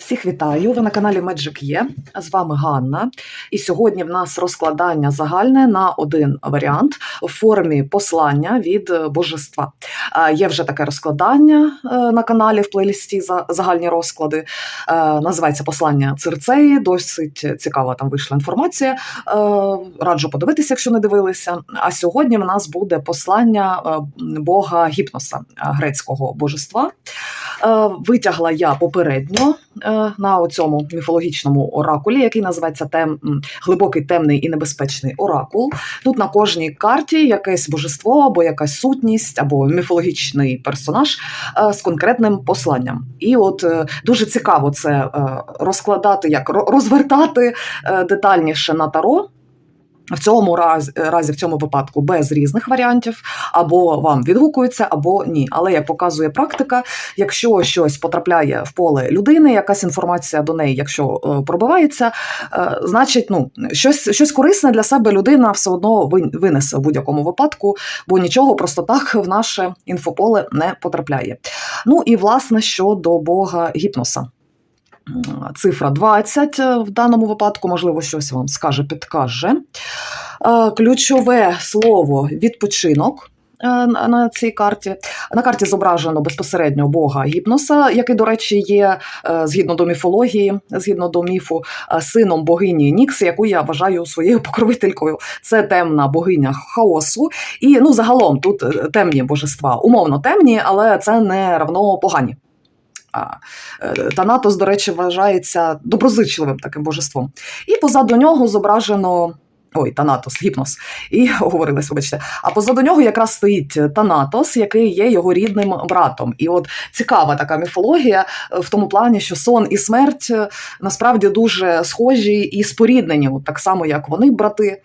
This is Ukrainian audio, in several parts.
Всіх вітаю! Ви на каналі Magic Є. З вами Ганна. І сьогодні в нас розкладання загальне на один варіант в формі послання від божества. Е, Є вже таке розкладання е, на каналі в плейлісті за загальні розклади. Е, Називається послання Цирцеї. Досить цікава там вийшла інформація. Раджу подивитися, якщо не дивилися. А сьогодні в нас буде послання Бога Гіпноса, грецького божества. Витягла я попередньо на цьому міфологічному оракулі, який називається тем, глибокий темний і небезпечний оракул. Тут на кожній карті якесь божество або якась сутність, або міфологічний персонаж е, з конкретним посланням. І от е, дуже цікаво це е, розкладати, як ро- розвертати е, детальніше на таро. В цьому разі, разі, в цьому випадку без різних варіантів, або вам відгукується, або ні. Але як показує практика, якщо щось потрапляє в поле людини, якась інформація до неї, якщо е, пробивається, е, значить, ну щось, щось корисне для себе людина все одно вин- винесе в будь-якому випадку, бо нічого просто так в наше інфополе не потрапляє. Ну і власне щодо Бога гіпноса. М, Цифра 20 е, в даному випадку, можливо, щось вам скаже, підкаже. Е, Ключове слово відпочинок. е, На цій карті на карті зображено безпосередньо Бога Гіпноса, який, до речі, є е, згідно до міфології, згідно до міфу, е, сином богині Нікс, яку я вважаю своєю покровителькою. Це темна богиня хаосу. І ну загалом тут е, темні божества, умовно темні, але це не равно погані. А, е, Танатос, до речі, вважається доброзичливим таким божеством. І позаду нього зображено. Ой, Танатос, гіпнос. І оговорилась, вибачте. А позаду нього якраз стоїть Танатос, який є його рідним братом. І от цікава така міфологія е, в тому плані, що сон і смерть е, насправді дуже схожі і споріднені, от так само, як вони брати.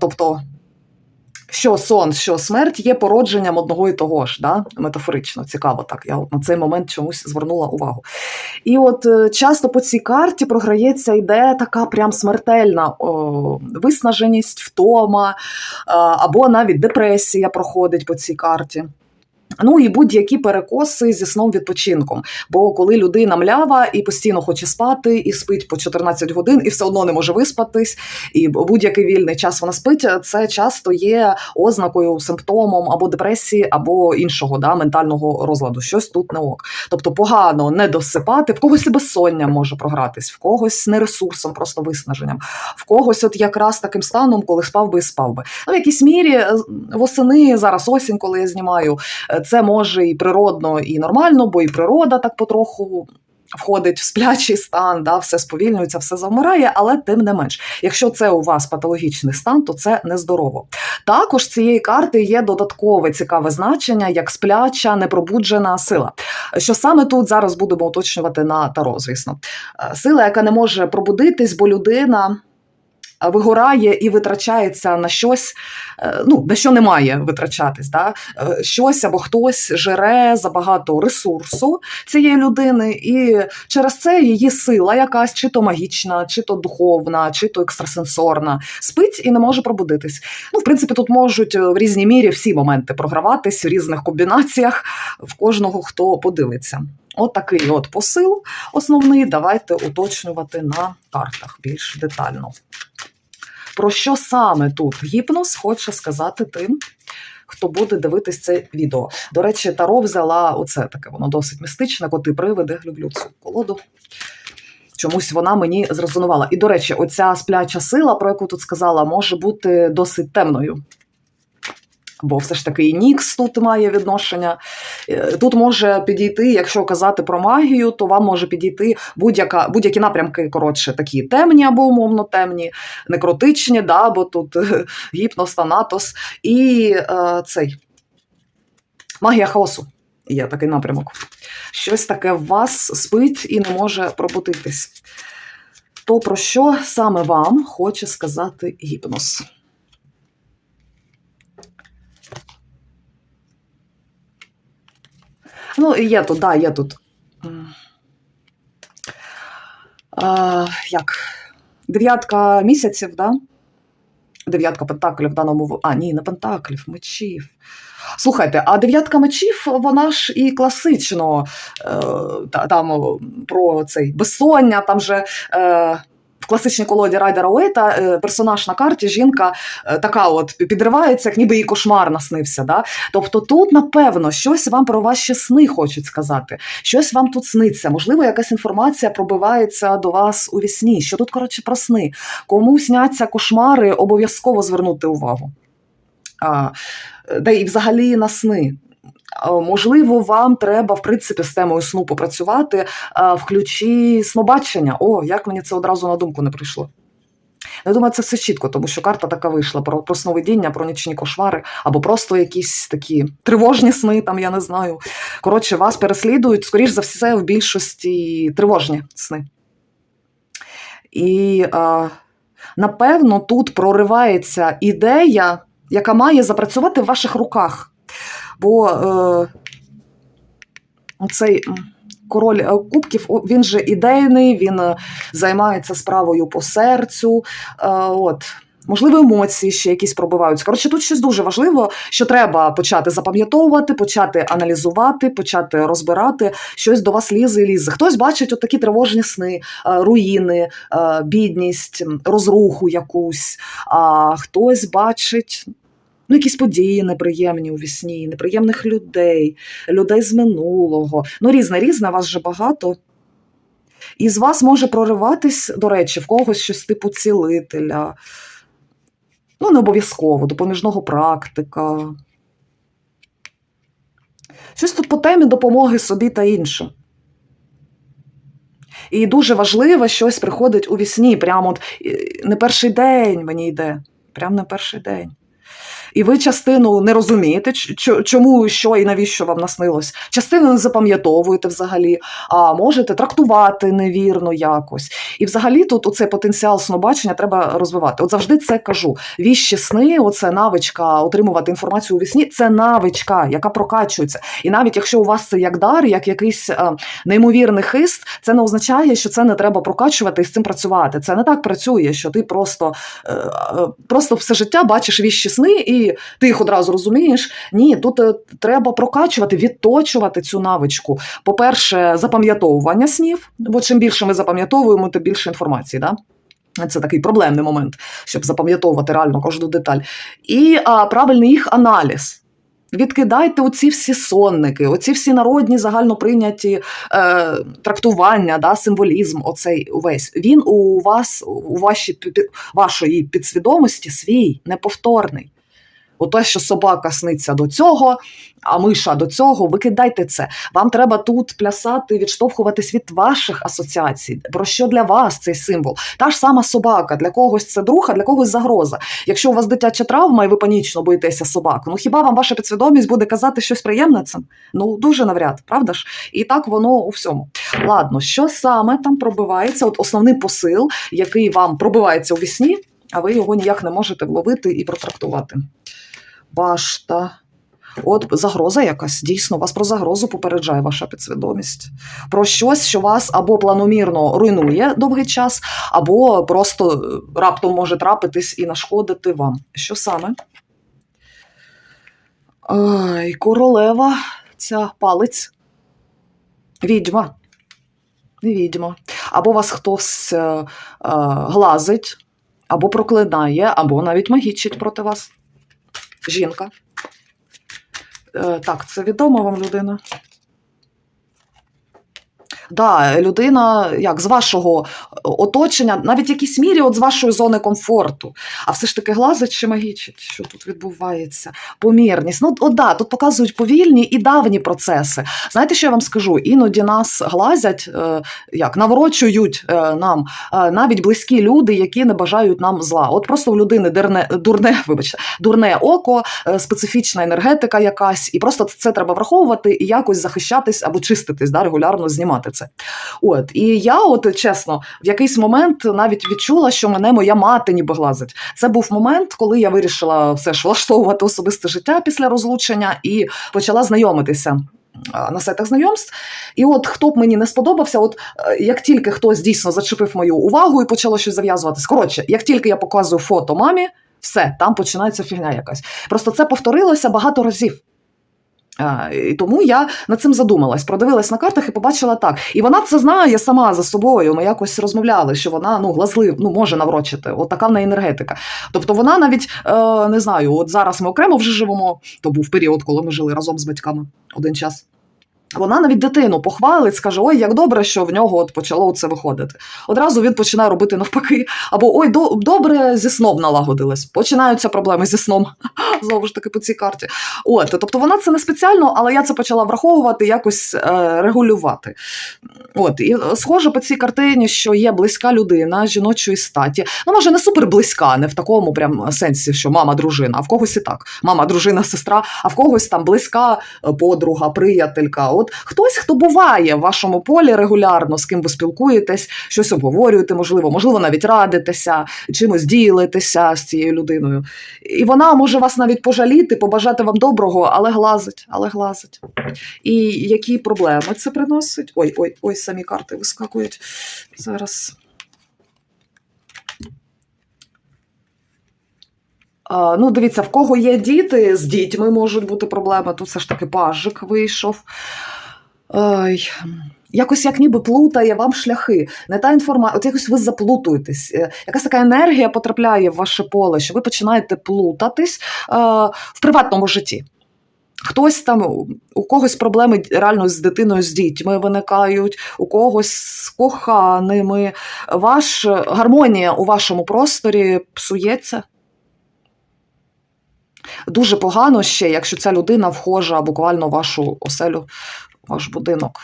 Тобто що сон, що смерть є породженням одного і того ж, да? метафорично, цікаво так. Я на цей момент чомусь звернула увагу. І от е, часто по цій карті програється йде така прям смертельна о, виснаженість, втома, е, або навіть депресія проходить по цій карті. Ну і будь-які перекоси зі сном відпочинком. Бо коли людина млява і постійно хоче спати, і спить по 14 годин, і все одно не може виспатись, і будь-який вільний час вона спить, це часто є ознакою, симптомом або депресії, або іншого да, ментального розладу. Щось тут не ок. Тобто погано не досипати, в когось і безсоння може програтись, в когось не ресурсом, просто виснаженням, в когось от якраз таким станом, коли спав би і спав би. Ну, в якійсь мірі е, восени, зараз осінь, коли я знімаю. Це може і природно, і нормально, бо і природа так потроху. Входить в сплячий стан, да, все сповільнюється, все завмирає, але тим не менш, якщо це у вас патологічний стан, то це нездорово. Також цієї карти є додаткове цікаве значення, як спляча непробуджена сила. Що саме тут зараз будемо уточнювати на таро, звісно. Е, Сила, яка не може пробудитись, бо людина вигорає і витрачається на щось, е, ну, на що не має витрачатись. Да? Е, Щось або хтось жере забагато ресурсу цієї людини, і через це її сила якась, чи то магічна, чи то духовна, чи то екстрасенсорна, спить і не може пробудитись. Ну, в принципі, тут можуть е, в різній мірі всі моменти програватись в різних комбінаціях в кожного, хто подивиться. От такий от посил основний. Давайте уточнювати на картах більш детально. Про що саме тут гіпноз хоче сказати тим, хто буде дивитись це відео. До речі, Таро взяла оце таке, воно досить містичне, коти привиди. Люблю цю колоду. Чомусь вона мені зрезонувала. І, до речі, оця спляча сила, про яку тут сказала, може бути досить темною. Бо все ж таки і Нікс тут має відношення. Е, Тут може підійти, якщо казати про магію, то вам може підійти будь-яка, будь-які напрямки, коротше, такі темні або умовно темні, некротичні, да, бо тут е, гіпнос, танатос і е, цей магія хаосу. Є такий напрямок. Щось таке в вас спить і не може пробудитись. То про що саме вам хоче сказати гіпноз? Ну, є тут, да, є тут. А, як? Дев'ятка місяців, да? Дев'ятка пентаклів в даному А, ні, не пентаклів, мечів. Слухайте, а дев'ятка мечів, вона ж і класично е, там про цей безсоння, там же. Е, в класичній колоді Райдера Уейта е, персонаж на карті, жінка е, така от підривається, як ніби їй кошмар наснився. Да? Тобто тут, напевно, щось вам про ваші сни хочуть сказати, щось вам тут сниться. Можливо, якась інформація пробивається до вас у вісні. Що тут, коротше, про сни. Кому сняться кошмари, обов'язково звернути увагу. А, да і взагалі на сни. А, Можливо, вам треба, в принципі, з темою сну попрацювати а, в ключі снобачення. О, як мені це одразу на думку не прийшло. Я думаю, це все чітко, тому що карта така вийшла про, про сновидіння, про нічні кошмари, або просто якісь такі тривожні сни, там я не знаю. Коротше, вас переслідують, скоріш за все, в більшості тривожні сни. І а, напевно тут проривається ідея, яка має запрацювати в ваших руках. Бо е, цей король е, кубків, він же ідейний, він е, займається справою по серцю. Е, от. Можливо, емоції ще якісь пробиваються. Коротше, тут щось дуже важливо, що треба почати запам'ятовувати, почати аналізувати, почати розбирати. Щось до вас лізе і лізе. Хтось бачить от такі тривожні сни, е, руїни, бідність, розруху якусь, а хтось бачить. Ну, якісь події неприємні у вісні, неприємних людей, людей з минулого. Ну, різне, різне, вас вже багато. І з вас може прориватись, до речі, в когось щось типу цілителя. Ну, не обов'язково, допоміжного практика. Щось тут по темі допомоги собі та іншим. І дуже важливо, щось приходить у вісні. Прямо от е, не перший день мені йде. Прямо не перший день. І ви частину не розумієте, чому, що і навіщо вам наснилось. Частину не запам'ятовуєте взагалі, а можете трактувати невірно якось. І взагалі тут оцей потенціал снобачення треба розвивати. От завжди це кажу. Віщі сни, оце навичка отримувати інформацію у вісні, це навичка, яка прокачується. І навіть якщо у вас це як дар, як якийсь е, неймовірний хист, це не означає, що це не треба прокачувати і з цим працювати. Це не так працює, що ти просто, е, е, просто все життя бачиш віщі сни і ти їх одразу розумієш. Ні, тут е, треба прокачувати, відточувати цю навичку. По-перше, запам'ятовування снів, бо чим більше ми запам'ятовуємо, тим більше інформації. Да? Це такий проблемний момент, щоб запам'ятовувати реально кожну деталь. І а, правильний їх аналіз. Відкидайте оці всі сонники, оці всі народні загально прийняті е, трактування, да, символізм, оцей увесь. Він у вас, у вашій, вашої підсвідомості свій, неповторний. Ото, що собака сниться до цього, а миша до цього, викидайте це. Вам треба тут плясати, відштовхуватись від ваших асоціацій. Про що для вас цей символ? Та ж сама собака, для когось це друг, а для когось загроза. Якщо у вас дитяча травма і ви панічно боїтеся собак, ну хіба вам ваша підсвідомість буде казати щось приємне цим? Ну дуже навряд, правда ж? І так воно у всьому. Ладно, що саме там пробивається? От основний посил, який вам пробивається у вісні, а ви його ніяк не можете вловити і протрактувати. Башта. От загроза якась, дійсно, вас про загрозу попереджає ваша підсвідомість. Про щось, що вас або планомірно руйнує довгий час, або просто е, раптом може трапитись і нашкодити вам. Що саме? Ай, королева, ця палець. Відьма. Відьма. Або вас хтось е, е, глазить, або проклинає, або навіть магічить проти вас. Жінка. Е, Так, це відома вам людина. Да, людина як з вашого оточення, навіть в якійсь мірі от з вашої зони комфорту. А все ж таки глазить чи магічить, що тут відбувається? Помірність. Ну, от, да, тут показують повільні і давні процеси. Знаєте, що я вам скажу? Іноді нас глазять, е, як наворочують е, нам е, навіть близькі люди, які не бажають нам зла. От просто в людини дурне, дурне, вибачте, дурне око, е, специфічна енергетика якась, і просто це треба враховувати і якось захищатись або чиститись, да, регулярно знімати це. От і я, от чесно, в якийсь момент навіть відчула, що мене моя мати ніби глазить. Це був момент, коли я вирішила все ж влаштовувати особисте життя після розлучення і почала знайомитися. На сайтах знайомств, і от хто б мені не сподобався, от е, як тільки хтось дійсно зачепив мою увагу і почало щось зав'язуватись. Коротше, як тільки я показую фото мамі, Все, там починається фігня якась. Просто це повторилося багато разів. А, і тому я над цим задумалась, продивилась на картах і побачила так. І вона це знає сама за собою. Ми якось розмовляли, що вона ну глазлив, ну може наврочити. От така в неї енергетика. Тобто вона навіть е, не знаю, от зараз ми окремо вже живемо. То був період, коли ми жили разом з батьками один час. Вона навіть дитину похвалить, скаже: Ой, як добре, що в нього от почало це виходити. Одразу він починає робити навпаки. Або ой, до, добре зі сном налагодилось. Починаються проблеми зі сном. Знову ж таки, по цій карті. От, тобто вона це не спеціально, але я це почала враховувати, якось е, регулювати. От, і е, схоже по цій картині, що є близька людина жіночої статі. Ну, може, не супер близька, не в такому прям сенсі, що мама дружина, а в когось і так. Мама, дружина, сестра, а в когось там близька е, подруга, приятелька. От хтось, хто буває в вашому полі регулярно, з ким ви спілкуєтесь, щось обговорюєте, можливо, можливо, навіть радитеся, чимось ділитеся з цією людиною. І вона може вас навіть пожаліти, побажати вам доброго, але глазить, але глазить. І які проблеми це приносить? Ой, ой, ой, самі карти вискакують. Зараз. Ну, дивіться, в кого є діти, з дітьми можуть бути проблеми. Тут все ж таки пажик вийшов. Ой. Якось як ніби плутає вам шляхи, не та інформація, от якось ви заплутуєтесь. Е, Якась така енергія потрапляє в ваше поле, що ви починаєте плутатись е, в приватному житті. Хтось там, у когось проблеми реально з дитиною, з дітьми виникають, у когось з коханими. Ваш гармонія у вашому просторі псується. Дуже погано ще, якщо ця людина вхожа буквально в вашу оселю, ваш будинок.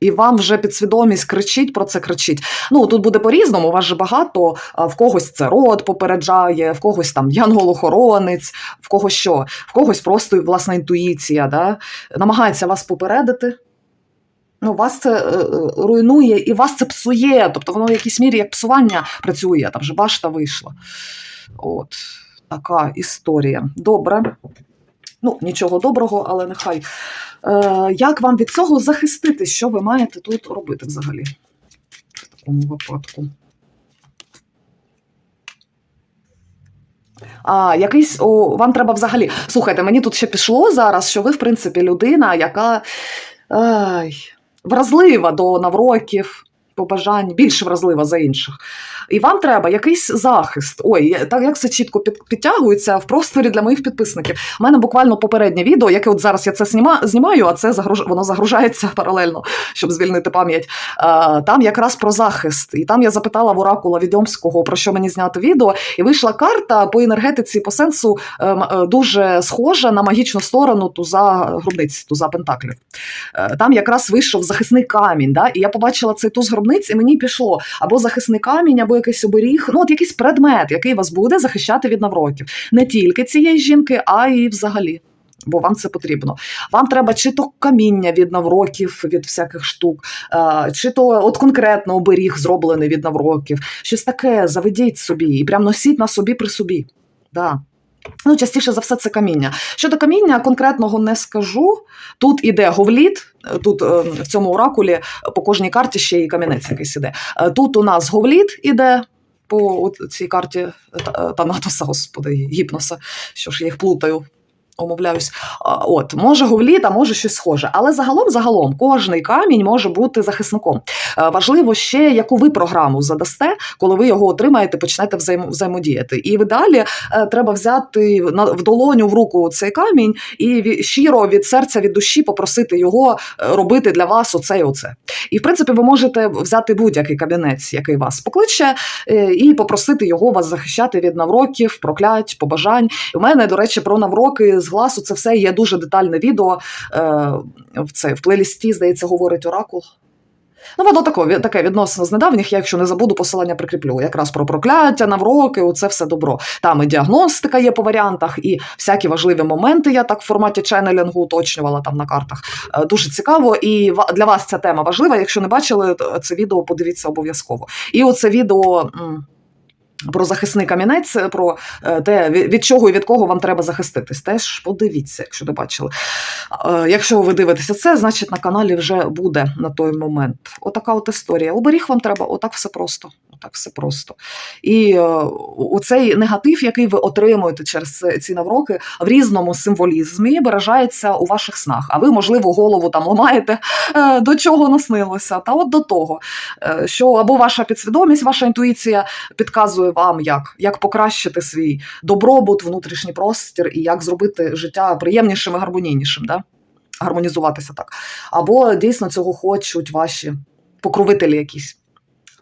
І вам вже підсвідомість кричить про це кричить. Ну тут буде по-різному, у вас же багато, в когось це род попереджає, в когось там янгол-охоронець, в когось що, в когось просто власна інтуїція, да? намагається вас попередити. Ну, вас це е, е, руйнує і вас це псує. Тобто воно в якійсь мірі як псування працює, там же башта вийшла. От така історія. Добре. Ну, нічого доброго, але нехай. Е, як вам від цього захистити? Що ви маєте тут робити взагалі? В такому випадку. А, якийсь о, вам треба взагалі. Слухайте, мені тут ще пішло зараз, що ви, в принципі, людина, яка ай, вразлива до навроків, побажань, більш вразлива за інших. І вам треба якийсь захист. Ой, так як це чітко під, підтягується в просторі для моїх підписників. У мене буквально попереднє відео, яке от зараз я це знімаю, а це загруж, воно загружається паралельно, щоб звільнити пам'ять. Там якраз про захист. І там я запитала в оракула Відьомського, про що мені зняти відео, і вийшла карта по енергетиці, по сенсу е, е, дуже схожа на магічну сторону туза гробниць, туза пентаклів. Е, Там якраз вийшов захисний камінь. Да? І я побачила цей туз гробниць, і мені пішло або захисний камінь, або якийсь оберіг, ну от якийсь предмет, який вас буде захищати від навроків. Не тільки цієї жінки, а й взагалі. Бо вам це потрібно. Вам треба чи то каміння від навроків, від всяких штук, е, чи то от конкретно оберіг зроблений від навроків. Щось таке заведіть собі і прям носіть на собі при собі. Да. Ну, частіше за все, це каміння. Щодо каміння, конкретного не скажу. Тут іде говліт, тут е, в цьому оракулі по кожній карті ще і камінець якийсь іде. Е, Тут у нас говліт іде по цій карті е, Танатоса, господи, гіпноса, що ж я їх плутаю. Омовляюсь, от може говліт, а може щось схоже. Але загалом, загалом, кожний камінь може бути захисником. Е, Важливо ще, яку ви програму задасте, коли ви його отримаєте, почнете взаємо- взаємодіяти. І далі е, треба взяти в долоню в руку цей камінь і щиро від серця, від душі попросити його е, робити для вас оце і оце. І в принципі, ви можете взяти будь-який камінець, який вас покличе, і попросити його вас захищати від навроків, проклять, побажань. У мене, до речі, про навроки з гласу це все є дуже детальне відео. Е, в це в плейлісті, здається, говорить оракул. Ну, воно таке, таке відносно з недавніх, я якщо не забуду, посилання прикріплю. Якраз про прокляття, навроки, оце все добро. Там і діагностика є по варіантах, і всякі важливі моменти я так в форматі ченнелінгу уточнювала там на картах. Е, Дуже цікаво, і для вас ця тема важлива. Якщо не бачили це відео, подивіться обов'язково. І оце відео. Про захисний камінець, про е, те, від від чого і від кого вам треба захиститись. Теж подивіться, якщо не бачили. Е, Якщо ви дивитеся це, значить на каналі вже буде на той момент. Отака от історія. Оберіг вам треба, отак все просто. Так все просто. І е, у цей негатив, який ви отримуєте через ці навроки, в різному символізмі виражається у ваших снах. А ви, можливо, голову там ламаєте, е, до чого наснилося. Та от до того, е, що або ваша підсвідомість, ваша інтуїція підказує вам, як, як покращити свій добробут, внутрішній простір і як зробити життя приємнішим і гармонійнішим. Да? Гармонізуватися так. Або дійсно цього хочуть ваші покровителі якісь.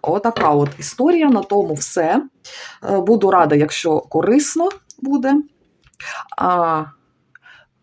Отака от історія. На тому все. Е, Буду рада, якщо корисно буде. А,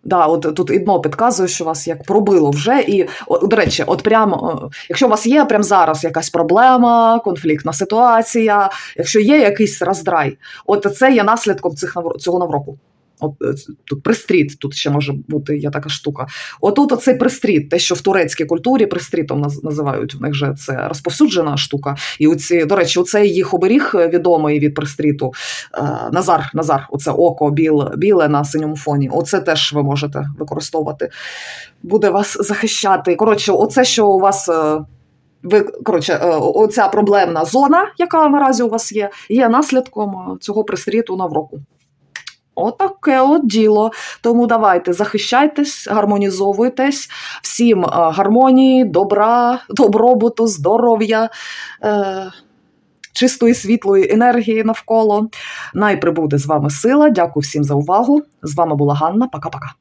да, от тут ідно підказує, що вас як пробило вже. І, до речі, от прямо, е, якщо у вас є прямо зараз якась проблема, конфліктна ситуація, якщо є якийсь роздрай, от це є наслідком цих цього навроку. От е, тут пристріт, тут ще може бути є така штука. Отут оцей пристріт, те, що в турецькій культурі пристрітом називають, в них же це розповсюджена штука. І оці, до речі, оцей їх оберіг е, відомий від пристріту. Е, Назар, Назар, оце око біл, біле на синьому фоні. Оце теж ви можете використовувати. Буде вас захищати. Коротше, оце, що у вас. Ви коротше, оця проблемна зона, яка наразі у вас є, є наслідком цього пристріту навроку. Отаке от діло. Тому давайте захищайтесь, гармонізовуйтесь. Всім е, гармонії, добра, добробуту, здоров'я, е, чистої світлої енергії навколо. Най прибуде з вами сила. Дякую всім за увагу. З вами була Ганна. Пока-пока.